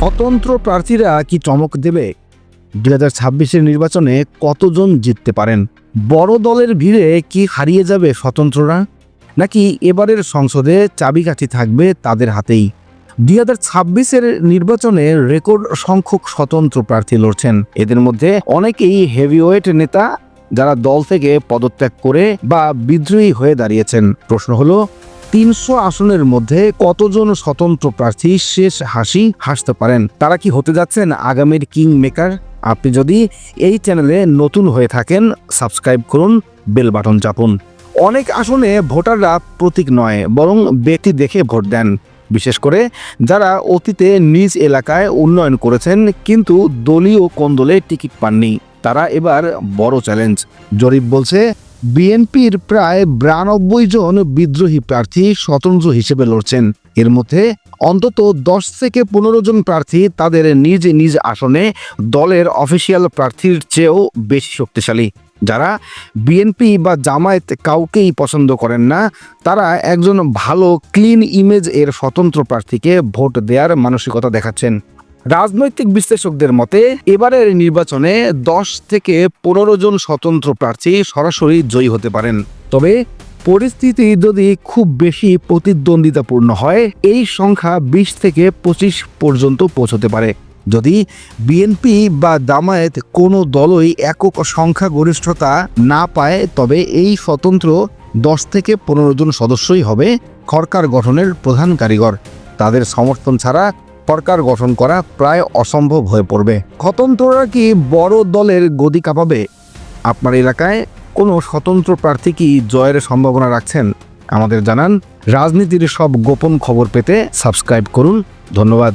স্বতন্ত্র প্রার্থীরা কি চমক দেবে? দুই হাজার ছাব্বিশের নির্বাচনে কতজন জিততে পারেন? বড় দলের ভিড়ে কি হারিয়ে যাবে স্বতন্ত্ররা? নাকি এবারের সংসদে চাবিকাঠি থাকবে তাদের হাতেই? দুই হাজার ছাব্বিশের নির্বাচনে রেকর্ড সংখ্যক স্বতন্ত্র প্রার্থী লড়ছেন। এদের মধ্যে অনেকেই হেভিওয়েট নেতা যারা দল থেকে পদত্যাগ করে বা বিদ্রোহী হয়ে দাঁড়িয়েছেন। প্রশ্ন হলো তিনশো আসনের মধ্যে কতজন স্বতন্ত্র প্রার্থী শেষ হাসি হাসতে পারেন? তারা কি হতে যাচ্ছেন আগামীর কিং মেকার আপনি যদি এই চ্যানেলে নতুন হয়ে থাকেন, সাবস্ক্রাইব করুন, বেল বাটন চাপুন। অনেক আসনে ভোটাররা প্রতীক নয়, বরং ব্যক্তি দেখে ভোট দেন। বিশেষ করে যারা অতীতে নিজ এলাকায় উন্নয়ন করেছেন, কিন্তু দলীয় কোন্দলে টিকিট পাননি। তারা এবার বড় চ্যালেঞ্জ। জরিপ বলছে বিএনপির প্রায় বিরানব্বই জন বিদ্রোহী প্রার্থী স্বতন্ত্র হিসেবে লড়ছেন। এর মধ্যে অন্তত দশ থেকে পনেরো জন প্রার্থী তাদের নিজ নিজ আসনে দলের অফিসিয়াল প্রার্থীর চেয়েও বেশি শক্তিশালী। যারা বিএনপি বা জামায়াত কাউকেই পছন্দ করেন না, তারা একজন ভালো, ক্লিন ইমেজ এর স্বতন্ত্র প্রার্থীকে ভোট দেওয়ার মানসিকতা দেখাচ্ছেন। রাজনৈতিক বিশ্লেষকদের মতে, এবারের নির্বাচনে দশ থেকে পনেরো জন স্বতন্ত্র প্রার্থী সরাসরি জয়ী হতে পারেন। তবে পরিস্থিতি যদি খুব বেশি প্রতিদ্বন্দ্বিতাপূর্ণ হয়, এই সংখ্যা বিশ থেকে পঁচিশ পর্যন্ত পৌঁছতে পারে। যদি বিএনপি বা জামায়াত কোনো দলই একক সংখ্যাগরিষ্ঠতা না পায়, তবে এই স্বতন্ত্র দশ থেকে পনেরো জন সদস্যই হবে সরকার গঠনের প্রধান কারিগর। তাদের সমর্থন ছাড়া সরকার গঠন করা প্রায় অসম্ভব হয়ে পড়বে। স্বতন্ত্ররা কি বড় দলের গদি কাঁপাবে? আপনার এলাকায় কোনো স্বতন্ত্র প্রার্থী কি জয়ের সম্ভাবনা রাখছেন? আমাদের জানান। রাজনীতির সব গোপন খবর পেতে সাবস্ক্রাইব করুন। ধন্যবাদ।